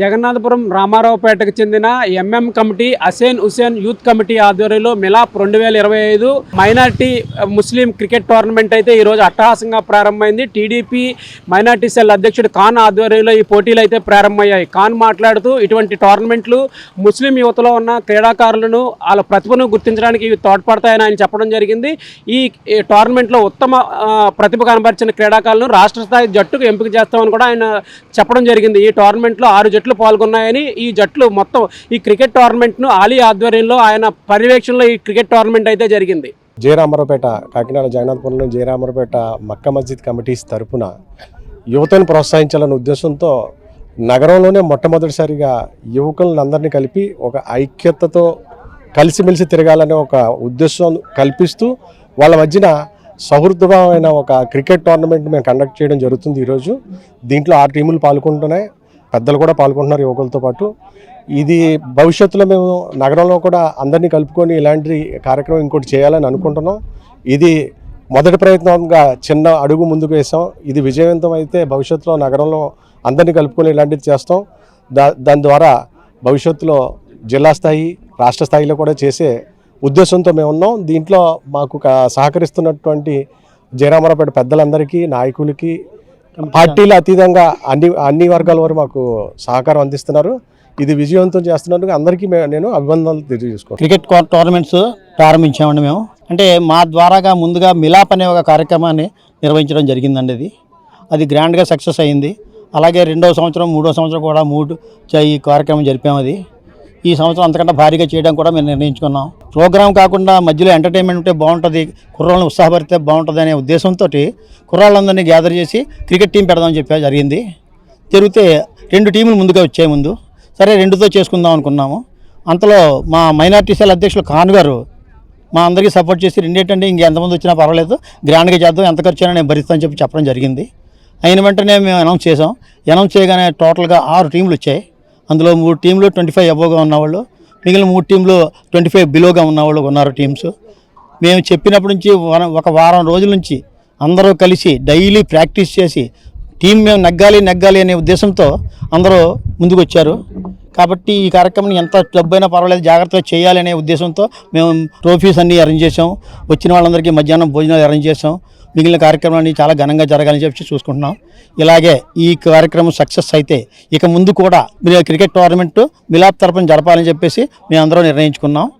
జగన్నాథపురం రామారావుపేటకు చెందిన MM committee Asen Hussain youth committee ఆధ్వర్యంలో మిలాప్ రెండు వేల ఇరవై ఐదు మైనార్టీ ముస్లిం క్రికెట్ టోర్నమెంట్ అయితే ఈరోజు అట్టహాసంగా ప్రారంభమైంది. టీడీపీ మైనార్టీ సెల్ అధ్యక్షుడు ఖాన్ ఆధ్వర్యంలో ఈ పోటీలు అయితే ప్రారంభమయ్యాయి. ఖాన్ మాట్లాడుతూ ఇటువంటి టోర్నమెంట్లు ముస్లిం యువతలో ఉన్న క్రీడాకారులను వాళ్ళ ప్రతిభను గుర్తించడానికి ఇవి తోడ్పడతాయని ఆయన చెప్పడం జరిగింది. ఈ టోర్నమెంట్లో ఉత్తమ ప్రతిభ కనబరిచిన క్రీడాకారులను రాష్ట్ర స్థాయి జట్టుకు ఎంపిక చేస్తామని కూడా ఆయన చెప్పడం జరిగింది. ఈ టోర్నమెంట్లో ఆరు జట్లు పాల్గొన్నాయని ఈ జట్లు మొత్తం ఈ క్రికెట్ టోర్నమెంట్ను ఆలీ ఆధ్వర్యంలో ఆయన పర్యవేక్షణలో ఈ క్రికెట్ టోర్నమెంట్ అయితే జరిగింది. జయరామరపేట కాకినాడ జగన్నాథపురంలో జయరామరపేట మక్క మస్జిద్ కమిటీస్ తరపున యువతను ప్రోత్సహించాలనే ఉద్దేశంతో నగరంలోనే మొట్టమొదటిసారిగా యువకులను అందరినీ కలిపి ఒక ఐక్యతతో కలిసిమెలిసి తిరగాలనే ఒక ఉద్దేశం కల్పిస్తూ వాళ్ళ మధ్యన సౌహృదమైన ఒక క్రికెట్ టోర్నమెంట్ మేము కండక్ట్ చేయడం జరుగుతుంది ఈరోజు. దీంట్లో ఆరు టీములు పాల్గొంటున్నాయి. పెద్దలు కూడా పాల్గొంటున్నారు యువకులతో పాటు. ఇది భవిష్యత్తులో మేము నగరంలో కూడా అందరినీ కలుపుకొని ఇలాంటి కార్యక్రమం ఇంకోటి చేయాలని అనుకుంటున్నాం. ఇది మొదటి ప్రయత్నంగా చిన్న అడుగు ముందుకు వేసాం. ఇది విజయవంతం అయితే భవిష్యత్తులో నగరంలో అందరినీ కలుపుకొని ఇలాంటిది చేస్తాం. దా దాని ద్వారా భవిష్యత్తులో జిల్లా స్థాయి రాష్ట్ర స్థాయిలో కూడా చేసే ఉద్దేశంతో మేము ఉన్నాం. దీంట్లో మాకు సహకరిస్తున్నటువంటి జయరామరావుపేట పెద్దలందరికీ నాయకులకి పార్టీల అతీతంగా అన్ని అన్ని వర్గాల వారు మాకు సహకారం అందిస్తున్నారు. ఇది విజయవంతం చేస్తున్నందుకు అందరికీ నేను అభినందనలు తెలియజేసుకుంటాను క్రికెట్ టోర్నమెంట్స్ ప్రారంభించామండి మేము. అంటే మా ద్వారాగా ముందుగా మిలాప్ అనే ఒక కార్యక్రమాన్ని నిర్వహించడం జరిగిందండి అది అది గ్రాండ్గా సక్సెస్ అయింది. అలాగే రెండవ సంవత్సరం మూడో సంవత్సరం కూడా మూడు ఈ కార్యక్రమం జరిపాము అది. ఈ సంవత్సరం అంతకంటే భారీగా చేయడం కూడా మేము నిర్ణయించుకున్నాం. ప్రోగ్రామ్ కాకుండా మధ్యలో ఎంటర్టైన్మెంట్ ఉంటే బాగుంటుంది కుర్రాళ్ళని ఉత్సాహపరితే బాగుంటుంది అనే ఉద్దేశంతో కుర్రాళ్ళందరినీ గ్యాదర్ చేసి క్రికెట్ టీం పెడదామని చెప్పి జరిగింది. జరిగితే రెండు టీములు ముందుగా వచ్చాయి ముందు. సరే రెండుతో చేసుకుందాం అనుకున్నాము. అంతలో మా మైనార్టీ సెల్ అధ్యక్షులు ఖాన్ గారు మా అందరికీ సపోర్ట్ చేసి రెండేటంటే ఇంకెంతమంది వచ్చినా పర్వాలేదు గ్రాండ్గా చేద్దాం ఎంత ఖర్చు అయినా నేను భరిస్తాను చెప్పి చెప్పడం జరిగింది. అయిన వెంటనే మేము అనౌన్స్ చేసాం అనౌన్స్ చేయగానే టోటల్గా ఆరు టీంలు వచ్చాయి. అందులో మూడు టీంలు ట్వంటీ ఫైవ్ అబోగా ఉన్నవాళ్ళు మిగిలిన మూడు టీంలు ట్వంటీ ఫైవ్ బిలోగా ఉన్నవాళ్ళు ఉన్నారు టీమ్స్. మేము చెప్పినప్పటి నుంచి ఒక వారం రోజుల నుంచి అందరూ కలిసి డైలీ ప్రాక్టీస్ చేసి టీం మేము నగ్గాలి నగ్గాలి అనే ఉద్దేశంతో అందరూ ముందుకు వచ్చారు కాబట్టి ఈ కార్యక్రమం ఎంత డబ్బైనా పర్వాలేదు జాగ్రత్తగా చేయాలనే ఉద్దేశంతో మేము ట్రోఫీస్ అన్నీ అరేంజ్ చేసాం వచ్చిన వాళ్ళందరికీ మధ్యాహ్నం భోజనాలు అరేంజ్ చేసాం మిగిలిన కార్యక్రమాన్ని చాలా ఘనంగా జరగాలని చెప్పి చూసుకుంటున్నాం. ఇలాగే ఈ కార్యక్రమం సక్సెస్ అయితే ఇక ముందు కూడా మీరు క్రికెట్ టోర్నమెంట్ మిలాప్ తరపున జరపాలని చెప్పేసి మేము నిర్ణయించుకున్నాం.